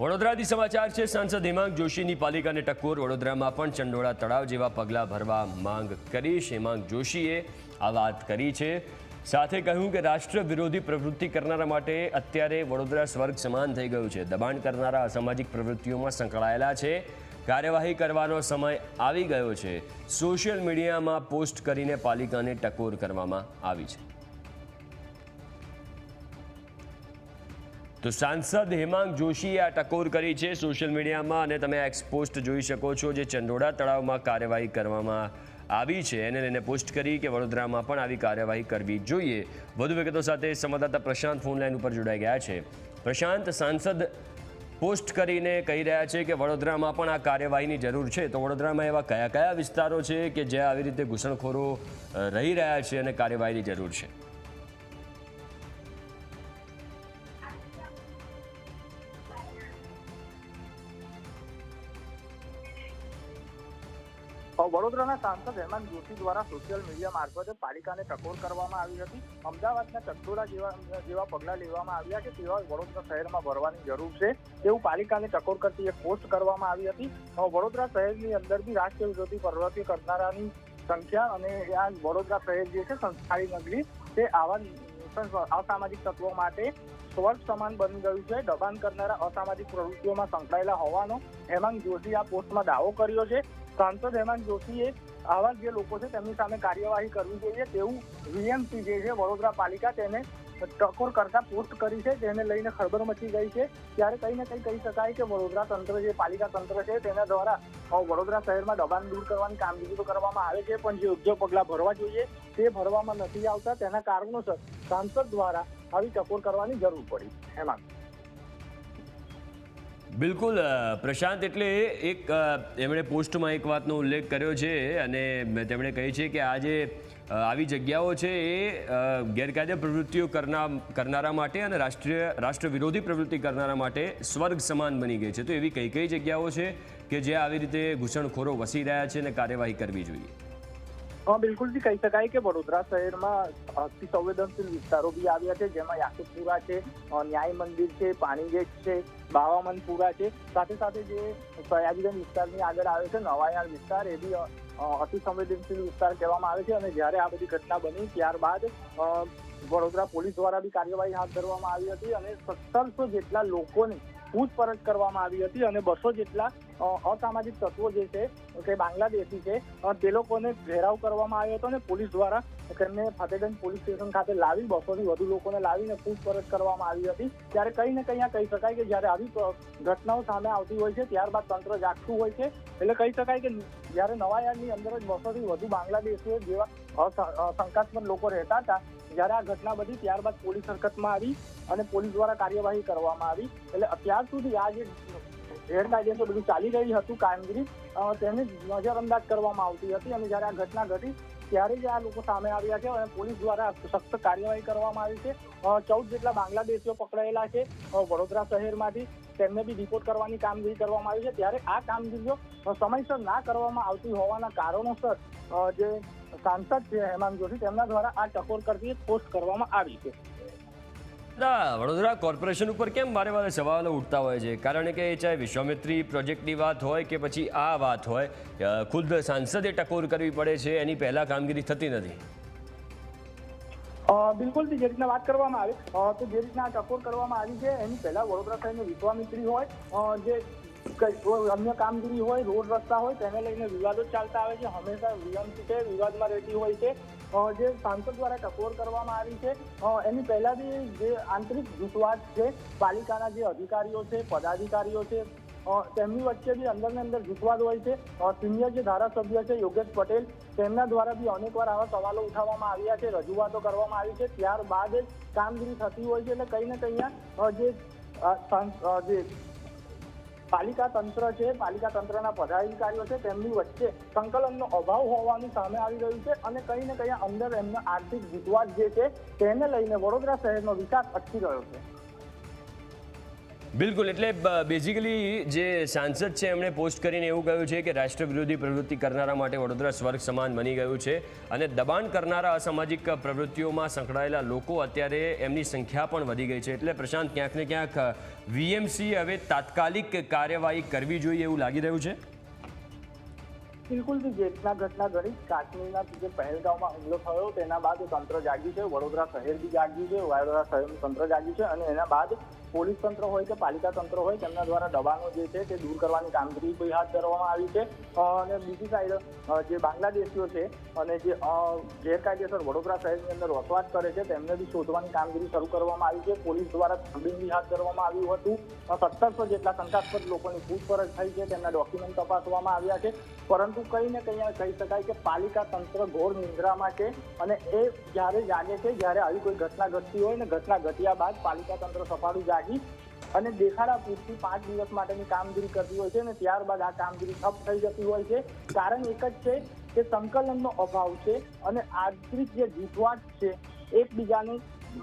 વડોદરાથી સમાચાર છે, સાંસદ હેમાંગ જોશીની પાલિકાને ટકોર, વડોદરામાં પણ ચંડોળા તળાવ જેવા પગલાં ભરવા માંગ કરીશ હેમાંગ જોશીએ આ વાત કરી છે. સાથે કહ્યું કે રાષ્ટ્ર વિરોધી પ્રવૃત્તિ કરનારા માટે અત્યારે વડોદરા સ્વર્ગ સમાન થઈ ગયું છે. દબાણ કરનારા અસામાજિક પ્રવૃત્તિઓમાં સંકળાયેલા છે. કાર્યવાહી કરવાનો સમય આવી ગયો છે. સોશિયલ મીડિયામાં પોસ્ટ કરીને પાલિકાને ટકોર કરવામાં આવી છે. તો સાંસદ હેમાંગ જોશીએ આ ટકોર કરી છે સોશિયલ મીડિયામાં અને તમે આ એક્સપોસ્ટ જોઈ શકો છો જે ચંડોળા તળાવમાં કાર્યવાહી કરવામાં આવી છે. એને લઈને પોસ્ટ કરી કે વડોદરામાં પણ આવી કાર્યવાહી કરવી જોઈએ. વધુ વિગતો સાથે સંવાદદાતા પ્રશાંત ફોનલાઈન ઉપર જોડાઈ ગયા છે. પ્રશાંત, સાંસદ પોસ્ટ કરીને કહી રહ્યા છે કે વડોદરામાં પણ આ કાર્યવાહીની જરૂર છે. તો વડોદરામાં એવા કયા કયા વિસ્તારો છે કે જ્યાં આવી રીતે ઘૂસણખોરો રહી રહ્યા છે અને કાર્યવાહીની જરૂર છે? વડોદરાના સાંસદ હેમંત જોશી દ્વારા સોશિયલ મીડિયા મારફતે પાલિકાને ટકોર કરવામાં આવી હતી. અમદાવાદના ચંદોડા જેવા જેવા પગલાં લેવામાં આવ્યા છે તેવા વડોદરા શહેરમાં ભરવાની જરૂર છે તેવું પાલિકાને ટકોર કરતી એક પોસ્ટ કરવામાં આવી હતી. વડોદરા શહેરની અંદર બી રાષ્ટ્રીય વિરોધી પ્રવૃત્તિ કરનારાની સંખ્યા અને આ વડોદરા શહેર જે છે સંસ્કારી નગરી, તે આવા અસામાજિક તત્વો માટે સ્વર્ગ સમાન બની ગયું છે. દબાણ કરનારા અસામાજિક પ્રવૃત્તિઓમાં સંકળાયેલા હોવાનો હેમાંગ જોશી આ પોસ્ટમાં દાવો કર્યો છે. સાંસદ હેમાંગ જોશીએ આવા જે લોકો છે, તેમની સામે કાર્યવાહી કરવી જોઈએ. તેવું વીએમસી જે છે, વડોદરા પાલિકા, તેને ટકોર કરતા પોસ્ટ કરી છે તેને લઈને ખળબળ મચી ગઈ છે. ત્યારે કંઈ ને કંઈ કહી શકાય કે વડોદરા તંત્ર જે પાલિકા તંત્ર છે, તેના દ્વારા વડોદરા શહેરમાં દબાણ દૂર કરવાની કામગીરી તો કરવામાં આવે છે, પણ જે યોગ્ય પગલાં ભરવા જોઈએ, તે ભરવામાં નથી આવતા. તેના કારણોસર સાંસદ દ્વારા આવી ટકોર કરવાની જરૂર પડી. હેમાંગ. બિલકુલ પ્રશાંત એટલે એક એમણે પોસ્ટમાં એક વાતનો ઉલ્લેખ કર્યો છે અને તેમણે કહી છે કે આ જે આવી જગ્યાઓ છે એ ગેરકાયદે પ્રવૃત્તિઓ કરનારા માટે અને રાષ્ટ્રીય, રાષ્ટ્ર વિરોધી પ્રવૃત્તિ કરનારા માટે સ્વર્ગ સમાન બની ગઈ છે. તો એવી કઈ કઈ જગ્યાઓ છે કે જે આવી રીતે ઘૂસણખોરો વસી રહ્યા છે અને કાર્યવાહી કરવી જોઈએ? હા બિલકુલથી કહી શકાય કે વડોદરા શહેરમાં અતિ સંવેદનશીલ વિસ્તારો બી આવ્યા છે, જેમાં યાકુતપુરા છે ન્યાય મંદિર છે પાણીગેટ છે, બાવામનપુરા છે. સાથે સાથે જે સયાજીગંજ વિસ્તારની આગળ આવે છે નવાયાર વિસ્તાર, એ બી અતિ સંવેદનશીલ વિસ્તાર કહેવામાં આવે છે. અને જ્યારે આ બધી ઘટના બની, ત્યારબાદ વડોદરા પોલીસ દ્વારા બી કાર્યવાહી હાથ ધરવામાં આવી હતી અને સત્તરસો જેટલા લોકોની પૂછપરછ કરવામાં આવી હતી અને બસો જેટલા અસામાજિક તત્વો જે છે, કે બાંગ્લાદેશી છે તે લોકોને ઘેરાવ કરવામાં આવ્યો હતો અને પોલીસ દ્વારા તેમને ફતેગંજ પોલીસ સ્ટેશન ખાતે લાવી બસોથી વધુ લોકોને લાવીને પૂછપરછ કરવામાં આવી હતી. ત્યારે કંઈ ને કંઈ કહી શકાય કે જ્યારે આવી ઘટનાઓ સામે આવતી હોય છે, ત્યારબાદ તંત્ર જાગતું હોય છે. એટલે કહી શકાય કે જ્યારે નવાયારની અંદર જ બસોથી વધુ બાંગ્લાદેશીઓ જેવા શંકાસ્પદ લોકો રહેતા હતા, જ્યારે આ ઘટના બધી ત્યારબાદ પોલીસ હરકતમાં આવી અને પોલીસ દ્વારા કાર્યવાહી કરવામાં આવી. એટલે અત્યાર સુધી આ જે ગેરકાયદેસર બધું ચાલી રહી હતું કામગીરી. તેની નજરઅંદાજ કરવામાં આવતી હતી અને જ્યારે આ ઘટના ઘટી ત્યારે જ આ લોકો સામે આવ્યા છે અને પોલીસ દ્વારા સખ્ત કાર્યવાહી કરવામાં આવી છે. ચૌદ જેટલા બાંગ્લાદેશીઓ પકડાયેલા છે. વડોદરા શહેરમાંથી તેમને બી રિપોર્ટ કરવાની કામગીરી કરવામાં આવી છે. ત્યારે આ કામગીરીઓ સમયસર ના કરવામાં આવતી હોવાના કારણોસર જે સાંસદ છે હેમાંગ જોશી, તેમના દ્વારા આ ટકોર કરતી પોસ્ટ કરવામાં આવી છે. ના, વડોદરા કોર્પોરેશન ઉપર કેમ વારે વારે સવાલો ઉઠતા હોય છે? કારણ કે ચાહે વિશ્વામિત્રી પ્રોજેક્ટની વાત હોય કે પછી આ વાત હોય ખુદ સાંસદે ટકોર કરવી પડે છે, એની પહેલાં કામગીરી થતી નથી. બિલકુલ જે રીતના વાત કરવામાં આવી તો જે રીતના ટકોર કરવામાં આવી છે, એની પહેલા વડોદરા શહેરની વિશ્વામિત્રી હોય જે અન્ય કામગીરી હોય, રોડ રસ્તા હોય, તેને લઈને વિવાદો ચાલતા આવે છે. હંમેશા વિલંબ છે, વિવાદમાં રહેતી હોય છે. જે સાંસદ દ્વારા ટકોર કરવામાં આવી છે એની પહેલા બી જે આંતરિક જૂથવાદ છે, પાલિકાના જે અધિકારીઓ છે, પદાધિકારીઓ છે તેમની વચ્ચે બી અંદર ને અંદર જૂથવાદ હોય છે. સિનિયર જે ધારાસભ્ય છે, યોગેશ પટેલ, તેમના દ્વારા બી અનેકવાર આવા સવાલો ઉઠાવવામાં આવ્યા છે, રજૂઆતો કરવામાં આવી છે. ત્યારબાદ જ કામગીરી થતી હોય છે, એટલે કંઈ ને કંઈ જે પાલિકા તંત્ર છે, પાલિકા તંત્રના પદાધિકારીઓ છે, તેમની વચ્ચે સંકલનનો અભાવ હોવાનું સામે આવી રહ્યું છે અને કંઈ ને કંઈ અંદર એમનો આર્થિક વિશ્વાસ જે છે, તેને લઈને વડોદરા શહેરનો વિકાસ અટકી રહ્યો છે. બિલકુલ, એટલે બેઝિકલી જે સાંસદ છે એમણે પોસ્ટ કરીને એવું કહ્યું છે કે રાષ્ટ્ર વિરોધી પ્રવૃત્તિ કરનારા માટે વડોદરા સ્વર્ગ સમાન બની ગયું છે અને દબાણ કરનારા અસામાજિક પ્રવૃત્તિઓમાં સંકળાયેલા લોકો અત્યારે એમની સંખ્યા પણ વધી ગઈ છે. એટલે પ્રશાંત, ક્યાંક ને ક્યાંક વીએમસી હવે તાત્કાલિક કાર્યવાહી કરવી જોઈએ એવું લાગી રહ્યું છે? બિલકુલ જેટલા ઘટના ઘડી કાશ્મીરના જે પહેલગામમાં હુમલો થયો તેના બાદ તંત્ર જાગ્યું છે, વડોદરા શહેર બી જાગ્યું છે, વડોદરા શહેરનું તંત્ર જાગ્યું છે અને એના બાદ પોલીસ તંત્ર હોય કે પાલિકા તંત્ર હોય, તેમના દ્વારા દબાણો જે છે તે દૂર કરવાની કામગીરી હાથ ધરવામાં આવી છે. અને બીજી સાઈડ જે બાંગ્લાદેશીઓ છે અને જે ગેરકાયદેસર વડોદરા શહેરની અંદર વસવાટ કરે છે, તેમને બી શોધવાની કામગીરી શરૂ કરવામાં આવી છે. પોલીસ દ્વારા બી હાથ ધરવામાં આવ્યું હતું. સત્તરસો જેટલા શંકાસ્પદ લોકોની પૂછપરછ થઈ છે, તેમના ડોક્યુમેન્ટ તપાસવામાં આવ્યા છે. પરંતુ કંઈ ને કંઈ કહી શકાય કે પાલિકા તંત્ર ઘોર નિંદ્રામાં છે અને એ જ્યારે જાગે છે, જ્યારે આવી કોઈ ઘટના ઘટતી હોય ને ઘટના ઘટ્યા બાદ પાલિકા તંત્ર સફાળું જાગી અને દેખાડા પૂરતી પાંચ દિવસ માટેની કામગીરી કરતી હોય છે અને ત્યારબાદ આ કામગીરી ઠપ થઈ જતી હોય છે. કારણ એક જ છે કે સંકલનનો અભાવ છે અને આંતરિક જે જૂથવાટ છે, એકબીજાની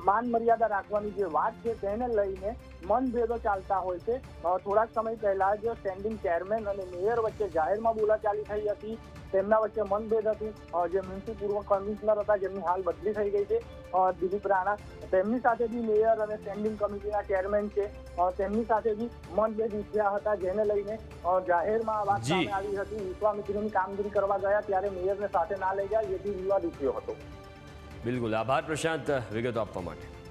માન મર્યાદા રાખવાની જે વાત છે તેને લઈને મનભેદો ચાલતા હોય છે. થોડાક સમય પહેલા જ સ્ટેન્ડિંગ ચેરમેન અને મેયર વચ્ચે જાહેરમાં બોલાચાલી થઈ હતી. તેમના વચ્ચે મનભેદ હતું. જે મ્યુનિસિપલ પૂર્વ કમિશનર હતા જેમની હાલ બદલી થઈ ગઈ છે. દિલીપ રાણા. તેમની સાથે બી મેયર અને સ્ટેન્ડિંગ કમિટીના ચેરમેન છે. તેમની સાથે બી મનભેદ ઉઠ્યા હતા જેને લઈને જાહેરમાં વાત સામે આવી હતી. વિશ્વામિત્રીની કામગીરી કરવા ગયા ત્યારે મેયરને સાથે ના લઈ ગયા જેથી વિવાદ ઉઠ્યો હતો. બિલકુલ આભાર પ્રશાંત વિગતો આપવા માટે.